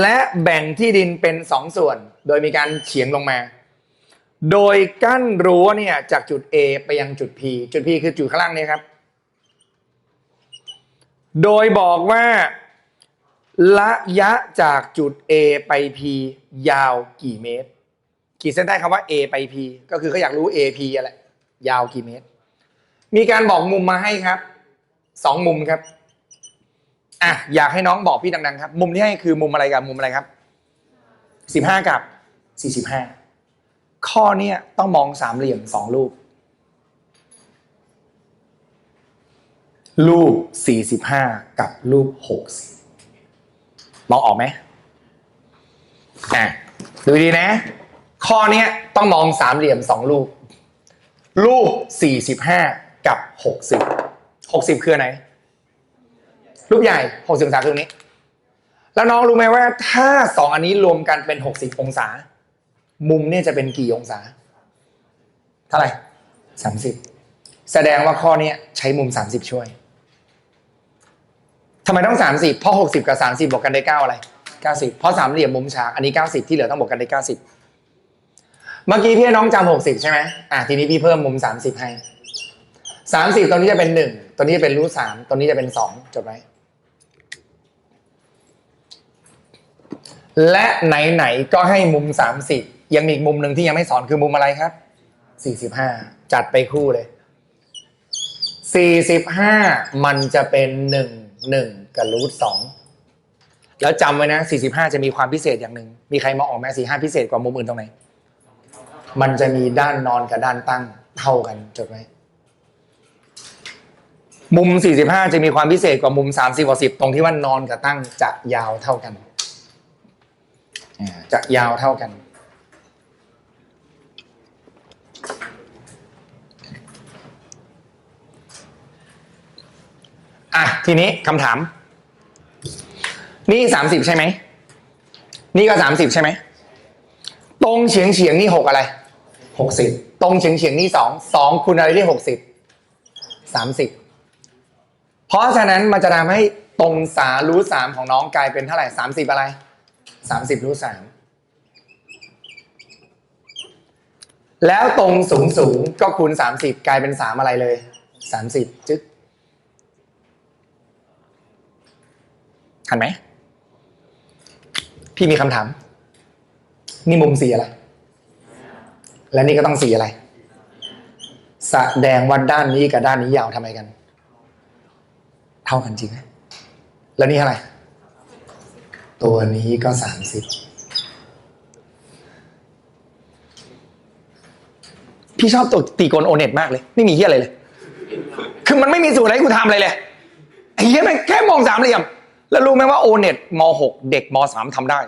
และแบ่งที่ดินเป็นสองส่วน โดยมีการเฉียงลงมา โดยกั้นรั้วเนี่ยจากจุด A ไปยังจุด P จุด P คือจุดข้างล่างนี้ครับ โดยบอกว่าระยะจากจุด A ไป P ยาวกี่เมตร ขีดเส้นใต้คำว่า A ไป P ก็คือเขาอยากรู้ AP อะไรยาวกี่เมตร มีการบอกมุมมาให้ครับสองมุมครับ อะอยากให้น้องบอกพี่ดังๆครับ มุมที่ให้คือมุมอะไรกับมุมอะไรครับสิบห้ากับสี่สิบห้าข้อเนี้ยต้องมองสามเหลี่ยมสองรูป รูปสี่สิบห้ากับรูปหกสิบมองออกไหมอะดูดีนะ ข้อเนี้ยต้องมองสามเหลี่ยมสองรูป รูปสี่สิบห้ากับหกสิบหกสิบคืออนไหน รูปใหญ่หกสิบองศาคือตรงนี้ แล้วน้องรู้ไหมว่าถ้าสองอันนี้รวมกันเป็นหกสิบองศา มุมเนี่ยจะเป็นกี่องศา เท่าไหร่สามสิบแสดงว่าข้อเนี้ยใช้มุมสามสิบช่วยทำไมต้องสามสิบเพราะหกสิบกับสามสิบบวกกันได้เก้าอะไรเก้าสิบเพราะสามเหลี่ยมมุมฉากอันนี้เก้าสิบที่เหลือต้องบวกกันได้เก้าสิบเมื่อกี้พี่น้องจำหกสิบใช่ไหมอะทีนี้พี่เพิ่มมุมสามสิบให้สามสิบตรงนี้จะเป็นหนึ่งตรงนี้จะเป็นรูทสามตรงนี้จะเป็นสองจดไว้ และไหนๆก็ให้มุม 30 ยังมีอีกมุมหนึ่งที่ยังไม่สอนคือมุมอะไรครับ 45 จัดไปคู่เลย 45 มันจะเป็น 1 1 กับรูท2แล้วจำไว้นะ 45 จะมีความพิเศษอย่างหนึ่ง มีใครมาออกไหม45 พิเศษกว่ามุมอื่นตรงไหน มันจะมีด้านนอนกับด้านตั้งเท่ากันจดไว้มุม 45 จะมีความพิเศษกว่ามุม 30กว่า10 ตรงที่ว่านอนกับตั้งจะยาวเท่ากัน จะยาวเท่ากัน อะ ทีนี้คำถาม นี่สามสิบใช่ไหม นี่ก็สามสิบใช่ไหม ตรงเฉียงเฉียงๆนี่หกอะไร หกสิบ ตรงเฉียงเฉียงๆนี่สอง สองคูณอะไรได้หกสิบ สามสิบ เพราะฉะนั้นมันจะทำให้ตรงสารูทสามของน้องกลายเป็นเท่าไหร่สามสิบอะไร สามสิบรูทสามแล้วตรงสูงสูงก็คูณสามสิบกลายเป็นสามอะไรเลยสามสิบจึ๊กหันไหม พี่มีคำถาม นี่มุมสีอะไร และนี่ก็ต้องสีอะไร แสดงว่าด้านนี้กับด้านนี้ยาวทำไมกัน เท่ากันจริงไหมแล้วนี่เท่าไร ตัวนี้ก็สามสิบพี่ชอบตัวตีกนโอเน็ตมากเลย ไม่มีเฮียอะไรเลย คือมันไม่มีสูตรอะไรให้กูทำอะไรเลยไอ้เฮียแม่งแค่มองสามเหลี่ยม แล้วรู้ไหมว่าโอเน็ตมหกเด็กมสามทำได้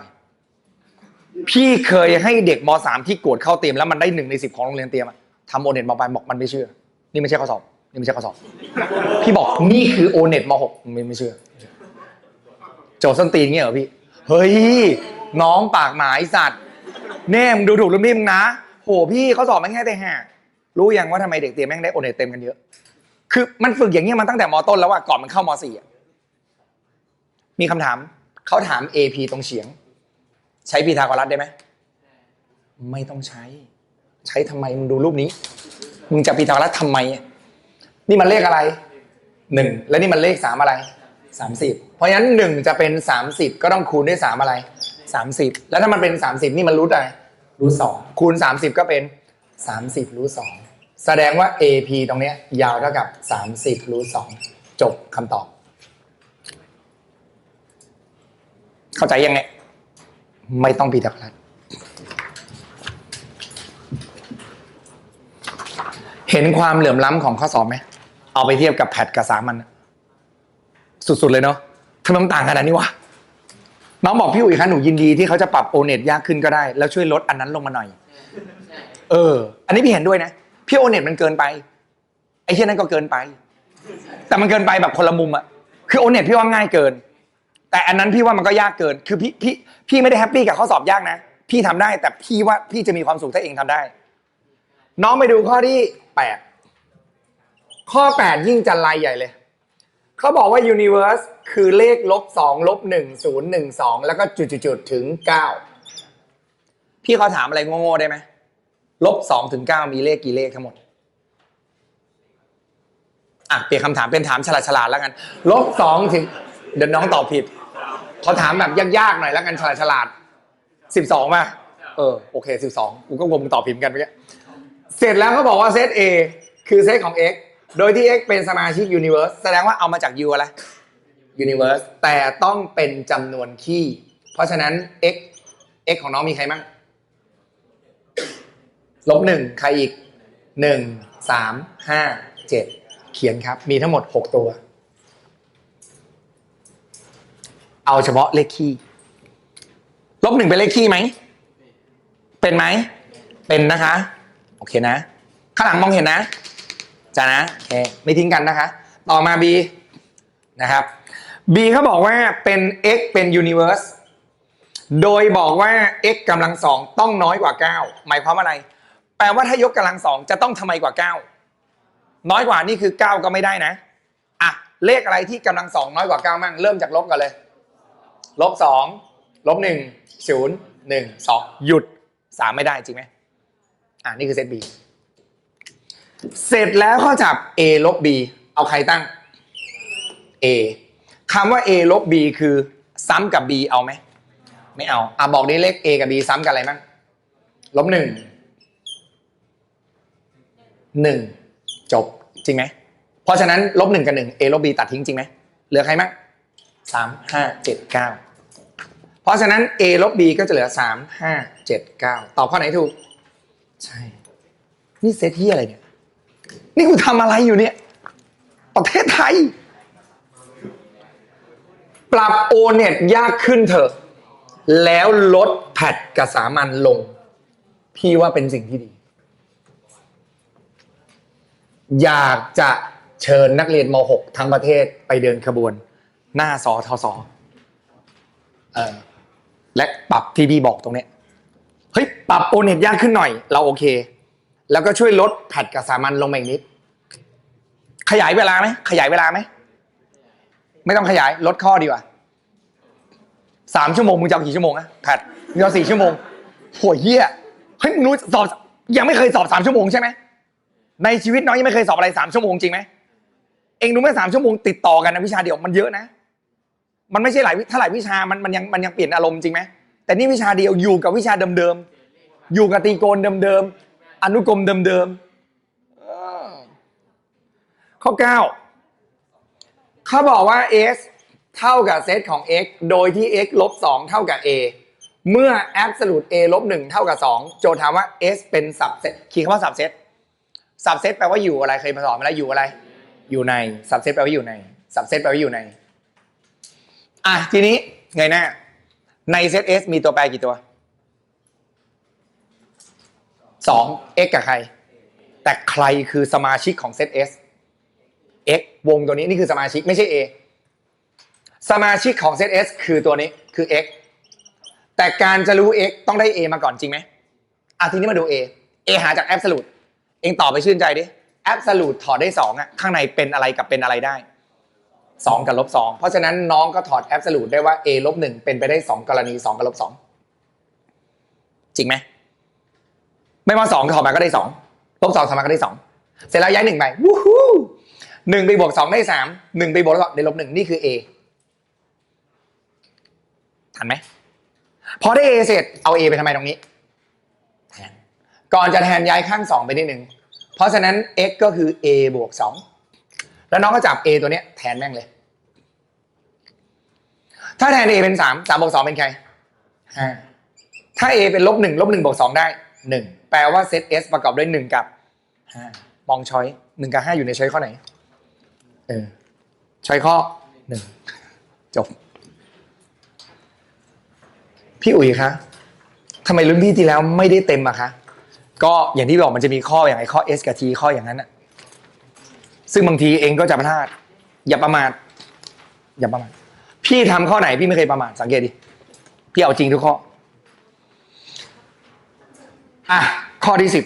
พี่เคยให้เด็กมสามที่โกรธเข้าเตรียมแล้วมันได้หนึ่งในสิบของโรงเรียนเตรียมอะทำโอเน็ตมปลายบอกมันไม่เชื่อ นี่ไม่ใช่ข้อสอบ นี่ไม่ใช่ข้อสอบ พี่บอกนี่คือโอเน็ตมหกไม่ไม่เชื่อโจทย์ส้นตีนเงี้ยเหรอพี่ เฮ้ย น้องปากหมายสัตว์แน่มึงดูถูกรุ่นพี่มึงนะ โหพี่เขาสอบแม่งแค่แต่ห่ารู้ยังว่าทำไมเด็กเตรียมแม่งได้โอเนตเต็มกันเยอะ คือมันฝึกอย่างเงี้ยมันตั้งแต่มต้นแล้วว่าก่อนมันเข้ามสี่อะมีคำถามเขาถาม AP ตรงเฉียง ใช้พีทาโกรัสได้ไหม ไม่ต้องใช้ ใช้ทำไมมึงดูรูปนี้ มึงจะพีทาโกรัสทำไม นี่มันเลขอะไรหนึ่งและนี่มันเลขสามอะไร สามสิบเพราะฉะนั้นหนึ่งจะเป็นสามสิบก็ต้องคูณด้วยสามอะไรสามสิบแล้วถ้ามันเป็นสามสิบนี่มันรูทอะไรรูทสองคูณสามสิบก็เป็นสามสิบรูทสองแสดงว่า AP ตรงเนี้ยยาวเท่ากับสามสิบรูทสองจบคำตอบ เข้าใจยังไงไม่ต้องพีทาโกรัสเห็นความเหลื่อมล้ำของข้อสอบไหม เอาไปเทียบกับแพทกับสามัญอะ สุดๆเลยเนาะทำไมมันต่างขนาดนี้วะน้องบอกพี่อุ๋ยคะหนูยินดีที่เขาจะปรับโอเน็ตยากขึ้นก็ได้ แล้วช่วยลดอันนั้นลงมาหน่อย เออ อันนี้พี่เห็นด้วยนะ พี่โอเน็ตมันเกินไป ไอ้เที่ยนั้นก็เกินไป แต่มันเกินไปแบบคนละมุมอะคือโอเน็ตพี่ว่าง่ายเกิน แต่อันนั้นพี่ว่ามันก็ยากเกิน คือพี่พี่พี่ไม่ได้แฮปปี้กับข้อสอบยากนะ พี่ทำได้ แต่พี่ว่าพี่จะมีความสุขถ้าเองทำได้ น้องไปดูข้อที่แปดข้อแปดยิ่งจันไรใหญ่เลย เขาบอกว่า universe คือเลขลบสองลบหนึ่งศูนย์หนึ่งสองแล้วก็จุดๆๆถึงเก้าพี่เขาถามอะไรโง่ๆได้ไหมลบสองถึงเก้ามีเลขกี่เลขทั้งหมด อะเปลี่ยนคำถามเป็นถามฉลาดๆแล้วกันลบสองถึงเดี๋ยวน้องตอบผิดเขาถามแบบยากๆหน่อยแล้วกันฉลาดฉลาดสิบสองป่ะเออโอเคสิบสองกูก็งงมึงตอบผิดเหมือนกันเมื่อกี้เสร็จแล้วเขาบอกว่าเซต A คือเซตของ x โดยที่ x เป็นสมาชิก universe แสดงว่าเอามาจาก u อะไร universe แต่ต้องเป็นจำนวนคี่ เพราะฉะนั้น x x ของน้องมีใครมั่งลบหนึ่งใครอีกหนึ่งสามห้าเจ็ดเขียนครับ มีทั้งหมดหกตัว เอาเฉพาะเลขคี่ลบหนึ่งเป็นเลขคี่ไหม เป็นไหม เป็นนะคะ โอเคนะ ข้างหลังมองเห็นนะ จ้านะโอเคไม่ทิ้งกันนะคะ ต่อมา B นะครับ B เขาบอกว่าเป็น x เป็น universe โดยบอกว่า x กำลังสองต้องน้อยกว่า 9 หมายความว่าอะไร แปลว่าถ้ายกกำลังสองจะต้องทำไมกว่า 9 น้อยกว่านี่คือ 9 ก็ไม่ได้นะอะเลขอะไรที่กำลังสองน้อยกว่า 9 มั่ง เริ่มจากลบกันเลย ลบสองลบหนึ่งศูนย์หนึ่งสองหยุดสามไม่ได้จริงไหมอ่านี่คือเซต B เสร็จแล้วข้อจับ A ลบ B เอาใครตั้ง A คำว่า A ลบ B คือซ้ำกับ B เอาไหม ไม่เอา อะบอกได้เลข A กับ B ซ้ำกันอะไรบ้างลบหนึ่งหนึ่งจบจริงไหม เพราะฉะนั้นลบหนึ่งกับหนึ่ง A ลบ B ตัดทิ้งจริงไหม เหลือใครบ้างสามห้าเจ็ดเก้าเพราะฉะนั้น A ลบ B ก็จะเหลือสามห้าเจ็ดเก้าตอบข้อไหนถูก ใช่ นี่เซตที่อะไรเนี่ย นี่กูทำอะไรอยู่เนี่ย ประเทศไทย ปรับโอเน็ตยากขึ้นเถอะ แล้วลดแพดกับสามัญลง พี่ว่าเป็นสิ่งที่ดี อยากจะเชิญนักเรียนม .6 ทั้งประเทศไปเดินขบวน หน้าสอทศเออและปรับที่พี่บอกตรงเนี้ยเฮ้ยปรับโอเน็ตยากขึ้นหน่อย เราโอเค แล้วก็ช่วยลดแพดกับสามัญลงมาอีกนิด ขยายเวลาไหมขยายเวลาไหม ไม่ต้องขยายลดข้อดีกว่าสามชั่วโมงมึงจะเอากี่ชั่วโมงอะแพทมึงจะเอาสี่ชั่วโมงโหยเหี้ยเฮ้ยมึงรู้สอบยังไม่เคยสอบสามชั่วโมงใช่ไหมในชีวิตน้องยังไม่เคยสอบอะไรสามชั่วโมงจริงไหมเองรู้ไหมสามชั่วโมงติดต่อกันนะวิชาเดียวมันเยอะนะ มันไม่ใช่หลายถ้าหลายวิชามันมันยังมันยังเปลี่ยนอารมณ์จริงไหมแต่นี่วิชาเดียวอยู่กับวิชาเดิมๆอยู่กับตีโกณเดิมๆ อนุกรมเดิมๆเข้อเก้าเขาบอกว่า s เท่ากับเซตของ x โดยที่ x ลบ 2 เท่ากับ a เมื่อ absolute a ลบ 1 เท่ากับ 2 โจทย์ถามว่า s เป็น subset คีย์คำว่า subset subset แปลว่าอยู่อะไรเคยมาสอนมาแล้วอยู่อะไร อยู่ใน subset แปลว่าอยู่ใน subset แปลว่าอยู่ใน อะทีนี้ไงหน้าในเซต s มีตัวแปรกี่ตัว 2 x กับใคร แต่ใครคือสมาชิกของเซต s x วงตัวนี้นี่คือสมาชิกไม่ใช่ a สมาชิกของเซต S คือตัวนี้คือ x แต่การจะรู้ x ต้องได้ a มาก่อนจริงไหมอะทีนี้มาดู a a หาจาก absolute เองตอบไปชื่นใจดิ absolute ถอดได้2อะข้างในเป็นอะไรกับเป็นอะไรได้ 2 กับลบ2เพราะฉะนั้นน้องก็ถอด absolute ได้ว่า a ลบ1เป็นไปได้ 2 กรณี 2 กับลบ2จริงไหม ไม่ว่า2ถอดมาก็ได้2ลบ2ถอดมาก็ได้2เสร็จแล้วย้าย1ไปวู้ฮู้หนึ่งไปบวก2ได้3 1ไปบวกแล้วก็ได้ลบ1นี่คือ a ทันไหมพอได้ A เสร็จเอา A ไปทำไมตรงนี้แทนก่อนจะแทนย้ายข้างสองไปนิดนึงเพราะฉะนั้น x ก็คือ a บวกสองแล้วน้องก็จับ a ตัวเนี้ยแทนแม่งเลย ถ้าแทน a เป็นสามสามบวกสองเป็นใครห้าถ้า a เป็นลบหนึ่งลบหนึ่งบวกสองได้หนึ่ง แปลว่าเซต s ประกอบด้วยหนึ่งกับห้ามองช้อยหนึ่งกับห้าอยู่ในช้อยข้อไหน เออช้อยข้อหนึ่งจบ พี่อุ๋ยคะทำไมรุ่นพี่ที่แล้วไม่ได้เต็มอะคะก็อย่างที่บอกมันจะมีข้ออย่างไอ้ข้อ S กับ T ข้ออย่างนั้นอะซึ่งบางทีเองก็จะพลาด อย่าประมาทอย่าประมาทพี่ทำข้อไหนพี่ไม่เคยประมาทสังเกตดิพี่เอาจริงทุกข้อ อะ ข้อที่สิบ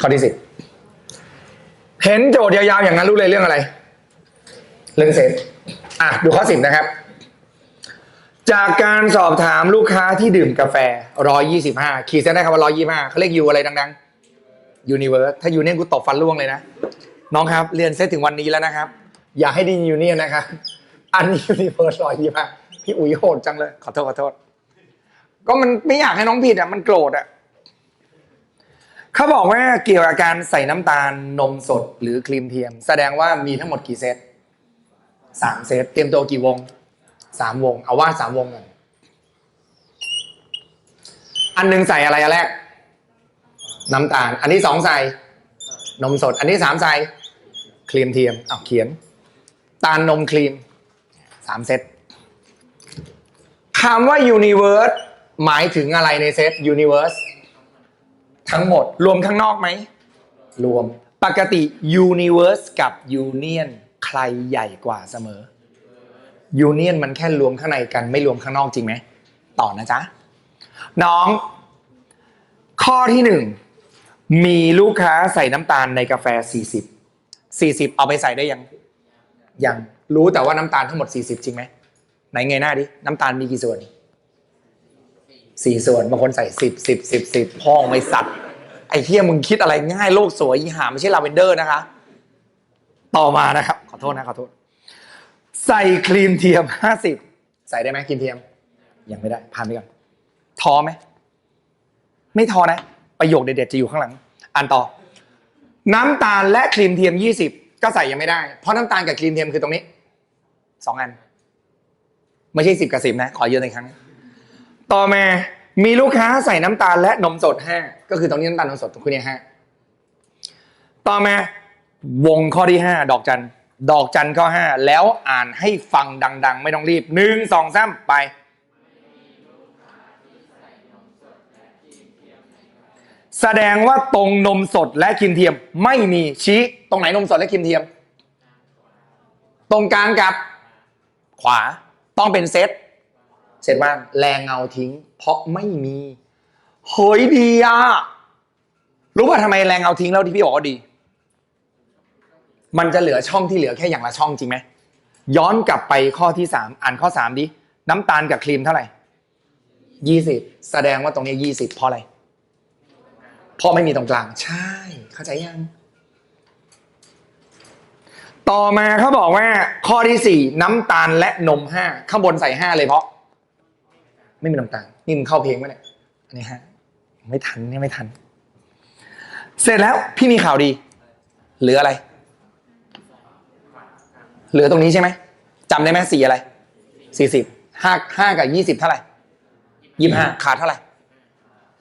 ข้อที่สิบเห็นโจทย์ยาวๆอย่างนั้นรู้เลยเรื่องอะไร เรื่องเซฟอะ ดูข้อสิบนะครับ จากการสอบถามลูกค้าที่ดื่มกาแฟ125ขีดเส้นได้คำว่า125เขาเรียกยูอะไรดังๆยูนิเวิร์สถ้ายูเนี่ยกูตบฟันร่วงเลยนะ น้องครับ เรียนเซตถึงวันนี้แล้วนะครับ อย่าให้ดียูเนี่ยนะครับ อันนี้ยูนิเวิร์ส125พี่อุ๋ยโหดจังเลย ขอโทษขอโทษ ก็มันไม่อยากให้น้องผิดอะมันโกรธอะเขาบอกว่าเกี่ยวกับการใส่น้ำตาลนมสดหรือครีมเทียม แสดงว่ามีทั้งหมดกี่เซตสามเซตเตรียมตัวกี่วงสามวง เอาว่าสามวงก่อนอันหนึ่งใส่อะไรอันแรก น้ำตาล อันที่สองใส่ นมสด อันที่สามใส่ครีมเทียมเอาเขียน ตาลนมครีม สามเซตคำว่า universe หมายถึงอะไรในเซต universe ทั้งหมด รวมข้างนอกไหม รวมปกติ universe กับ union ใครใหญ่กว่าเสมอ union มันแค่รวมข้างในกันไม่รวมข้างนอกจริงไหม ต่อนะจ๊ะ น้อง ข้อที่หนึ่งมีลูกค้าใส่น้ำตาลในกาแฟ 40 40 เอาไปใส่ได้ยัง ยังรู้แต่ว่าน้ำตาลทั้งหมด 40 จริงไหมไหนเงยหน้าดิน้ำตาลมีกี่ส่วนสี่ส่วนบางคนใส่สิบสิบสิบสิบพ่องไม่สัตว์ไอ้เที่ยมึงคิดอะไรง่ายโลกสวยอีหาไม่ใช่ลาเวนเดอร์นะคะ ต่อมานะครับ ขอโทษนะขอโทษ ใส่ครีมเทียมห้าสิบใส่ได้ไหมครีมเทียม ยังไม่ได้ผ่านไปก่อนท้อไหมไม่ท้อนะ ประโยคเด็ดๆจะอยู่ข้างหลัง อ่านต่อ น้ำตาลและครีมเทียมยี่สิบ ก็ใส่ยังไม่ได้ เพราะน้ำตาลกับครีมเทียมคือตรงนี้สองอัน ไม่ใช่สิบกับสิบนะ ขอเยอะในอยครั้ง ต่อมามีลูกค้าใส่น้ำตาลและนมสดห้าก็คือตรงนี้น้ำตาลนมสดตรงนี้ห้าต่อมาวงข้อที่ห้าดอกจันดอกจันข้อห้าแล้วอ่านให้ฟังดัง ๆ ไม่ต้องรีบหนึ่งสองสามไป แสดงว่าตรงนมสดและครีมเทียมไม่มีชี้ตรงไหนนมสดและครีมเทียม ตรงกลางกับ ขวาต้องเป็นเซตเสร็จว่างแรงเงาทิ้ง เพราะไม่มีเฮ้ยดีอะรู้ป่ะทำไมแรงเงาทิ้งแล้วที่พี่บอกว่าดี มันจะเหลือช่องที่เหลือแค่อย่างละช่องจริงไหมย้อนกลับไปข้อที่สามอ่านข้อสามดิน้ำตาลกับครีมเท่าไหร่ยี่สิบแสดงว่าตรงนี้ยี่สิบเพราะอะไร เพราะไม่มีตรงกลาง ใช่ เข้าใจยัง ต่อมาเขาบอกว่า ข้อที่สี่น้ำตาลและนมห้าข้างบนใส่ห้าเลยเพราะ ไม่มีน้ำตาลนี่มึงเข้าเพลงไหมเนี่ยอันนี้ฮะไม่ทันเนี่ยไม่ทัน เสร็จแล้วพี่มีข่าวดี เหลืออะไร เหลือตรงนี้ใช่ไหมจำได้ไหมสีอะไรสี่สิบห้าห้ากับยี่สิบเท่าไหร่ยี่ห้าขาดเท่าไหร่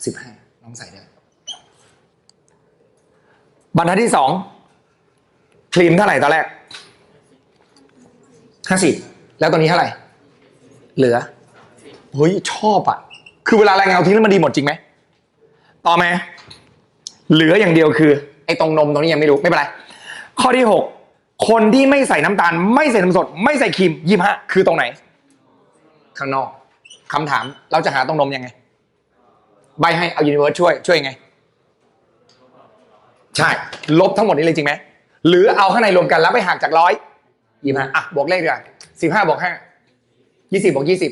สิบห้าน้องใส่ได้ บรรทัดที่สองครีมเท่าไหร่ตอนแรกห้าสิบแล้วตอนนี้เท่าไหร่ เหลือเฮ้ยชอบอะคือเวลารายงานเอาทิ้งแล้วมันดีหมดจริงไหมต่อมาเหลืออย่างเดียวคือ ไอ้ตรงนมตรงนี้ยังไม่รู้ไม่เป็นไร ข้อที่หกคนที่ไม่ใส่น้ำตาล ไม่ใส่นมสด ไม่ใส่ครีมยี่ห้าคือตรงไหน ข้างนอกคำถามเราจะหาตรงนมยังไง ใบให้เอายูนิเวิร์สช่วยช่วยยังไง ใช่ ลบทั้งหมดนี้เลยจริงไหมหรือเอาข้างในรวมกันแล้วไปหักจากร้อยยี่ห้าอะบวกเลขดีกว่าสิบห้าบวกห้ายี่สิบบวกยี่สิบ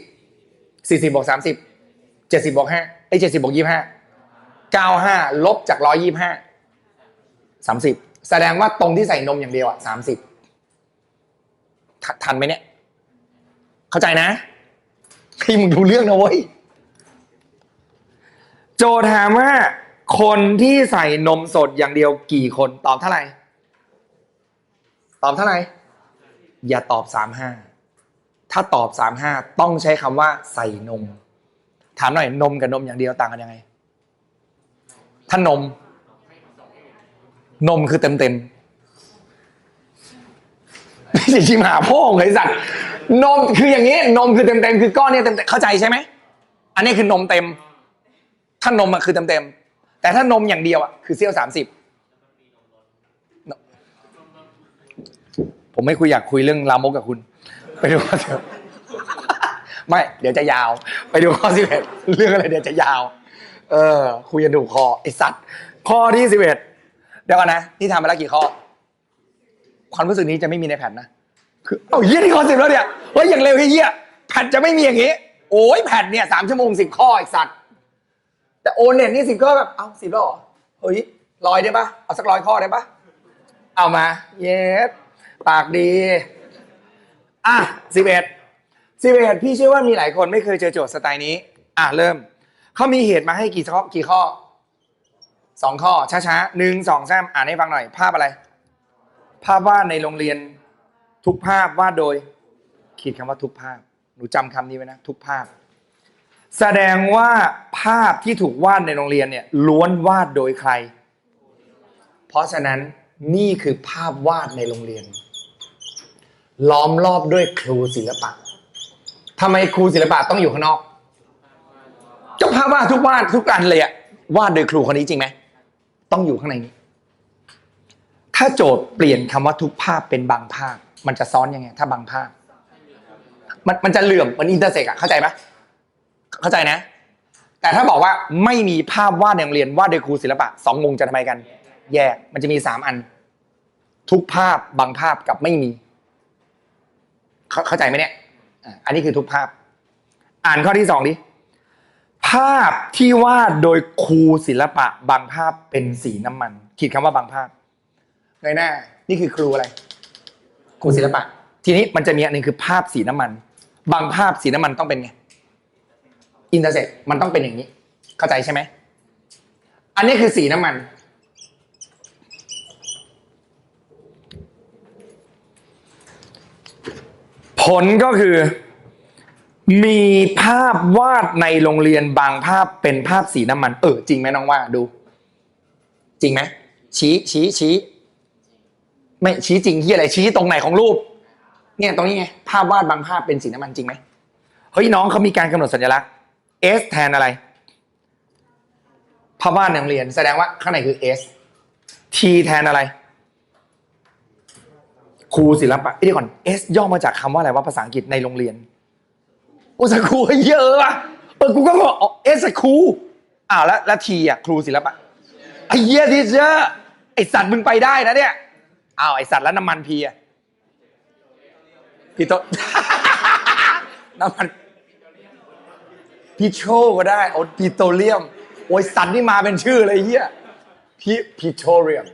สี่สิบบวกสามสิบเจ็ดสิบบวกห้าไอ้เจ็ดสิบบวกยี่ห้าเก้าห้าลบจากร้อยยี่ห้าสามสิบแสดงว่าตรงที่ใส่นมอย่างเดียวอะสามสิบทันไหมเนี่ย เข้าใจนะให้มึงดูเรื่องนะเว้ย โจทย์ถามว่า คนที่ใส่นมสดอย่างเดียวกี่คนตอบเท่าไหร่ ตอบเท่าไหร่ อย่าตอบสามห้าถ้าตอบสามห้าต้องใช้คำว่าใส่นม ถามหน่อยนมกับนมอย่างเดียวต่างกันยังไง ถ้านม นมคือเต็มเต็มไม่ใช่ชิมหาพ่อของไอ้สัตว์นมคืออย่างนี้ นมคือเต็มเต็มคือก้อนเนี่ยเต็มๆเข้าใจใช่ไหม อันนี้คือนมเต็ม ถ้านมอะคือเต็มเต็ม แต่ถ้านมอย่างเดียวอะคือเซี่ยวสามสิบผมไม่คุยอยากคุยเรื่องลามกกับคุณ ไปดูข้อสิบไม่ เดี๋ยวจะยาว ไปดูข้อสิบเอ็ดเรื่องอะไรเดี๋ยวจะยาว เออ คุยกันถูกคอไอ้สัตว์ข้อที่สิบเอ็ดเดี๋ยวก่อนนะนี่ทำมาแล้วกี่ข้อ ความรู้สึกนี้จะไม่มีในแผ่นนะคือเอาเยี่ยนี่ข้อสิบแล้วเนี่ยเฮ้ยอย่างเร็วเฮียแผ่นจะไม่มีอย่างงี้ โอ้ยแผ่นเนี่ยสามชั่วโมงสิบข้อไอีสัตว์ แต่โอนเน็ตนี่สิบข้อแบบเอาสิบแล้วเหรอเฮ้ยร้อยได้ปะเอาสักร้อยข้อได้ปะเอามา เย็ดปากดี อะสิบเอ็ดสิบเอ็ดพี่เชื่อว่ามีหลายคนไม่เคยเจอโจทย์สไตล์นี้ อะเริ่ม เขามีเหตุมาให้กี่ข้อกี่ข้อสองข้อช้าๆหนึ่งสองสามอ่านให้ฟังหน่อย ภาพอะไร ภาพวาดในโรงเรียน ทุกภาพวาดโดย ขีดคำว่าทุกภาพ หนูจำคำนี้ไว้นะ ทุกภาพ แสดงว่า ภาพที่ถูกวาดในโรงเรียนเนี่ยล้วนวาดโดยใคร เพราะฉะนั้นนี่คือภาพวาดในโรงเรียน ล้อมรอบด้วยครูศิลปะทำไมครูศิลปะต้องอยู่ข้างนอกก็ภาพวาดทุกวาดทุกอันเลยอะวาดโดยครูคนนี้จริงไหมต้องอยู่ข้างในนี้ ถ้าโจทย์เปลี่ยนคำว่าทุกภาพเป็นบางภาพ มันจะซ้อนยังไง ถ้าบางภาพ มันมันจะเหลื่อมมันอินเตอร์เซ็กอะเข้าใจไหมเข้าใจนะ แต่ถ้าบอกว่าไม่มีภาพวาดในโรงเรียนวาดโดยครูศิลปะสองวงจะทำไมกัน แยกมันจะมีสามอัน ทุกภาพบางภาพกับไม่มี เข้าใจไหมเนี่ยอันนี้คือทุกภาพ อ่านข้อที่สองดิภาพที่วาดโดยครูศิลปะ บางภาพเป็นสีน้ำมัน ขีดคำว่าบางภาพเงยหน้า นี่คือครูอะไร ครูศิลปะ ทีนี้มันจะมีอันหนึ่งคือภาพสีน้ำมัน บางภาพสีน้ำมันต้องเป็นไง อินเตอร์เซ็ตมันต้องเป็นอย่างนี้ เข้าใจใช่ไหม อันนี้คือสีน้ำมัน ผลก็คือ มีภาพวาดในโรงเรียนบางภาพเป็นภาพสีน้ำมัน เออ จริงไหมน้องว่าดู จริงไหมชี้ชี้ชี้ไม่ชี้จริงที่อะไรชี้ตรงไหนของรูป เนี่ยตรงนี้ไงภาพวาดบางภาพเป็นสีน้ำมันจริงไหมเฮ้ยน้องเขามีการกำหนดสัญลักษณ์ S แทนอะไรภาพวาดในโรงเรียน แสดงว่าข้างในคือ S T แทนอะไร ครูศิลปะเอ้ยเดี๋ยวก่อน S ย่อมาจากคำว่าอะไรว่าภาษาอังกฤษในโรงเรียน โอ้สครูเยอะว่ะเออกูก็บอกอ๋อ S ครูอ้าวแล้วแล้ว T อะครูศิลปะไอ้เหี้ยทีเชอร์ไอสัตว์มึงไปได้นะเนี่ยอ้าวไอสัตว์แล้วน้ำมันพีอะพี่โตน้ำมัน พิโชก็ได้โอ้ปิโตรเลียม โอ้ยสันนี่มาเป็นชื่อเลยเฮียพิพิโตรเลียม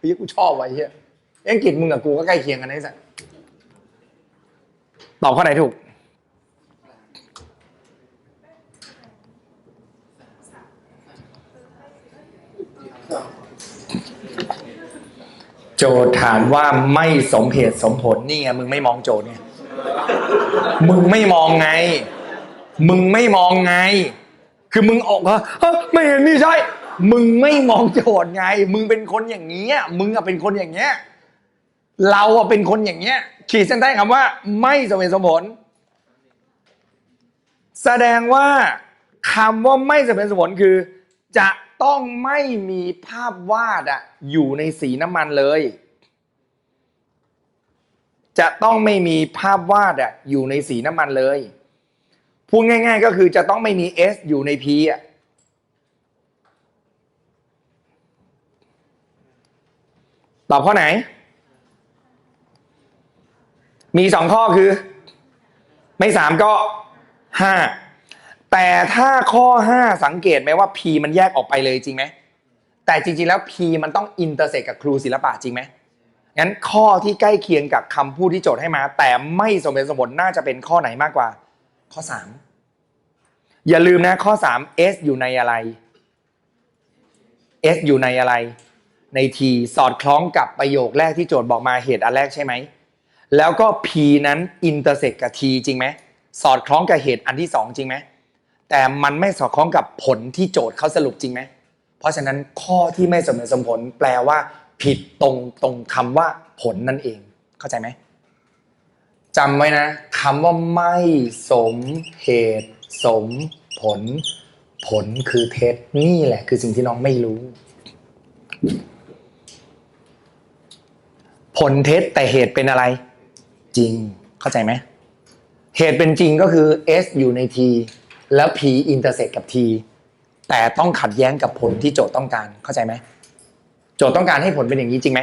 พี่กูชอบไว้เฮียอังกฤษมึงกับกูก็ใกล้เคียงกันนะไอ้สัสตอบข้อไหนถูกโจทย์ถามว่าไม่สมเหตุสมผลนี่ไงมึงไม่มองโจทย์ไงมึงไม่มองไง มึงไม่มองไง คือมึงออกมาเฮ้ยไม่เห็นนี่ใช่ มึงไม่มองโจทย์ไง มึงเป็นคนอย่างนี้ยมึงอะเป็นคนอย่างเงี้ยเราอะเป็นคนอย่างเงี้ย ขีดเส้นใต้คำว่า ไม่สมเหตุสมผล แสดงว่าคำว่าไม่สมเหตุสมผลคือ จะต้องไม่มีภาพวาดอะอยู่ในสีน้ำมันเลย จะต้องไม่มีภาพวาดอะอยู่ในสีน้ำมันเลย พูดง่าย ๆ ก็คือจะต้องไม่มี S อยู่ใน P อะตอบข้อไหน มีสองข้อคือ ไม่สามก็ห้าแต่ถ้าข้อห้าสังเกตไหมว่า P มันแยกออกไปเลยจริงไหม แต่จริง ๆ แล้ว P มันต้องอินเตอร์เซ็กกับครูศิลปะจริงไหมงั้นข้อที่ใกล้เคียงกับคำพูดที่โจทย์ให้มา แต่ไม่สมเหตุสมผลน่าจะเป็นข้อไหนมากกว่า ข้อ3 อย่าลืมนะข้อ 3 S อยู่ในอะไร S อยู่ในอะไร ใน T สอดคล้องกับประโยคแรกที่โจทย์บอกมาเหตุอันแรกใช่ไหม แล้วก็ P นั้นอินเตอร์เซ็กกับ T จริงไหม สอดคล้องกับเหตุอันที่สองจริงไหม แต่มันไม่สอดคล้องกับผลที่โจทย์เขาสรุปจริงไหม เพราะฉะนั้นข้อที่ไม่สมเหตุสมผลแปลว่า ผิดตรงตรงคำว่าผลนั่นเอง เข้าใจไหมจำไว้นะคำว่าไม่สมเหตุสมผล ผลคือเท็จนี่แหละ คือสิ่งที่น้องไม่รู้ ผลเท็จแต่เหตุเป็นอะไร จริงเข้าใจไหมเหตุเป็นจริงก็คือ S อยู่ใน T แล้ว P อินเตอร์เซ็กกับ T แต่ต้องขัดแย้งกับผลที่โจทย์ต้องการเข้าใจไหมโจทย์ต้องการให้ผลเป็นอย่างนี้จริงไหม